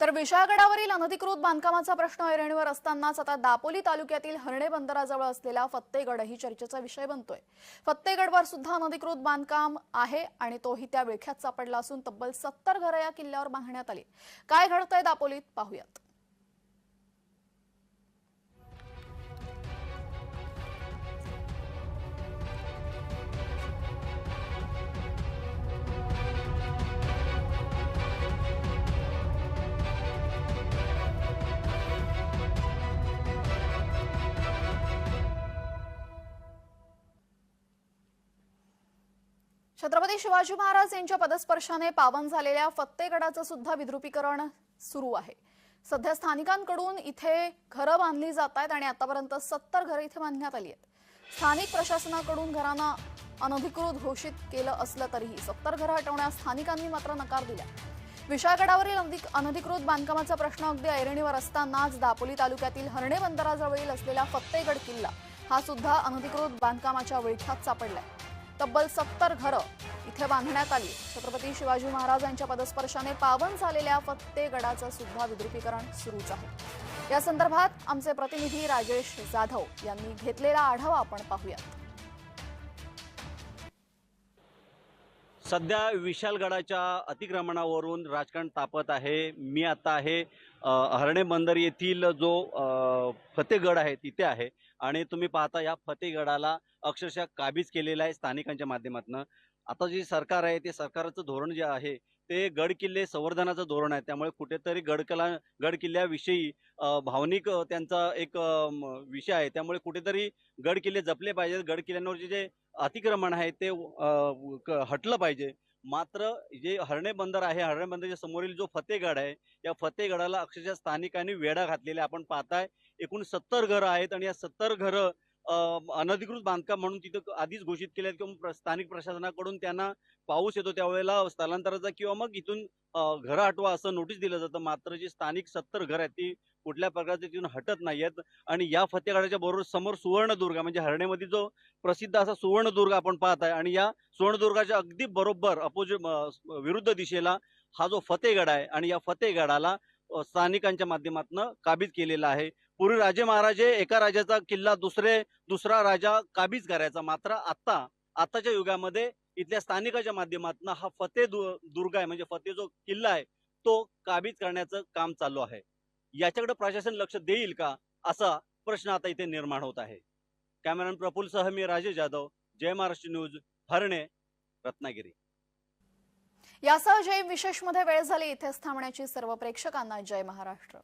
तर विशाळगडावरील अनधिकृत बांधकामाचा प्रश्न ऐरणीवर असतानाच आता दापोली तालुक्यातील हर्णे बंदराजवळ असलेला फत्तेगडही चर्चेचा विषय बनतोय. फत्तेगडवर सुद्धा अनधिकृत बांधकाम आहे आणि तोही त्या विळख्यात सापडला असून तब्बल सत्तर घरं या किल्ल्यावर बांधण्यात आली. काय घडतंय दापोलीत? पाहूयात. छत्रपती शिवाजी महाराज यांच्या पदस्पर्शाने पावन झालेल्या फत्तेगडाचं सुद्धा विद्रुपीकरण सुरू आहे. सध्या स्थानिकांकडून इथे घरं बांधली जात आहेत आणि आतापर्यंत सत्तर घरं इथे बांधण्यात आली आहेत. स्थानिक प्रशासनाकडून घरांना अनधिकृत घोषित केलं असलं तरीही सत्तर घरं हटवण्यास स्थानिकांनी मात्र नकार दिला. विशाळगडावरील अनधिकृत बांधकामाचा प्रश्न अगदी ऐरणीवर असतानाच दापोली तालुक्यातील हरणे बंदराजवळील असलेला फत्तेगड किल्ला हा सुद्धा अनधिकृत बांधकामाच्या विळख्यात सापडलाय. तब्बल सत्तर घरं इथे बांधण्यात आली. छत्रपती शिवाजी महाराजांच्या पदस्पर्शाने पावन झालेल्या फत्तेगडाचं सुद्धा विद्रुपीकरण सुरूच आहे. या संदर्भात आमचे प्रतिनिधी राजेश जाधव यांनी घेतलेला आढावा आपण पाहूयात. सध्या विशालगडाच्या अतिक्रमणावरून राजकारण तापत आहे. मी आता आहे हरणे हर्णे बंदर येथील जो फतेहगड फतेगड आहे तिथे आहे. आणि तुम्ही पाहता या फतेगडाला अक्षरशः काबीज केलेलं आहे स्थानिकांच्या माध्यमातून. आता जे सरकार आहे ते सरकारचं धोरण जे आहे ते गड किल्ले संवर्धनाचं धोरण आहे. त्यामुळे कुठेतरी गडकला गड किल्ल्याविषयी भावनिक त्यांचा एक विषय आहे. त्यामुळे कुठेतरी गड किल्ले जपले पाहिजेत. गड किल्ल्यांवरचे जे अतिक्रमण आहे ते क- हटलं पाहिजे. मात्र जे हर्णे बंदर आहे हर्णे बंदरच्या समोरील जो फतेहगड आहे या फतेहगडाला अक्षरशः स्थानिकांनी वेढा घातलेला आपण पाहताय एकूण सत्तर घरं आहेत आणि या सत्तर घरं अनधिकृत बांधकाम म्हणून तिथं आधीच घोषित केले आहेत किंवा प्र- स्थानिक प्रशासनाकडून त्यांना पाऊस येतो त्यावेळेला स्थलांतराचा किंवा मग इथून घरं हटवा असं नोटीस दिलं जातं. मात्र जी स्थानिक सत्तर घरं आहेत ती कुठल्या प्रकारचे तिथून हटत नाही आहेत आणि या फतेगडाच्या बरोबर समोर सुवर्णदुर्ग म्हणजे हरणेमध्ये जो प्रसिद्ध असा सुवर्णदुर्ग आपण पाहत आहे आणि या सुवर्णदुर्गाच्या अगदी बरोबर अपोजिट विरुद्ध दिशेला हा जो फतेगड आहे आणि या फतेगडाला स्थानिकांच्या माध्यमातून काबीज केलेला आहे. पूर्वी राजे महाराजे एका राजाचा किल्ला दुसरे दुसरा राजा काबीज करायचा. मात्र आता आताच्या युगामध्ये इथल्या स्थानिकाच्या माध्यमातून हा फते दुर्ग आहे. म्हणजे फते जो किल्ला आहे तो काबीज करण्याचं काम चालू आहे. याच्याकडे प्रशासन लक्ष देईल का? असा प्रश्न आता इथे निर्माण होत आहे. कॅमेरामॅन सह मी राजे जाधव. जय महाराष्ट्र न्यूज हरणे रत्नागिरी. यासह जय विशेषमध्ये वेळ झाली इथेच थांबण्याची सर्व प्रेक्षकांना जय महाराष्ट्र.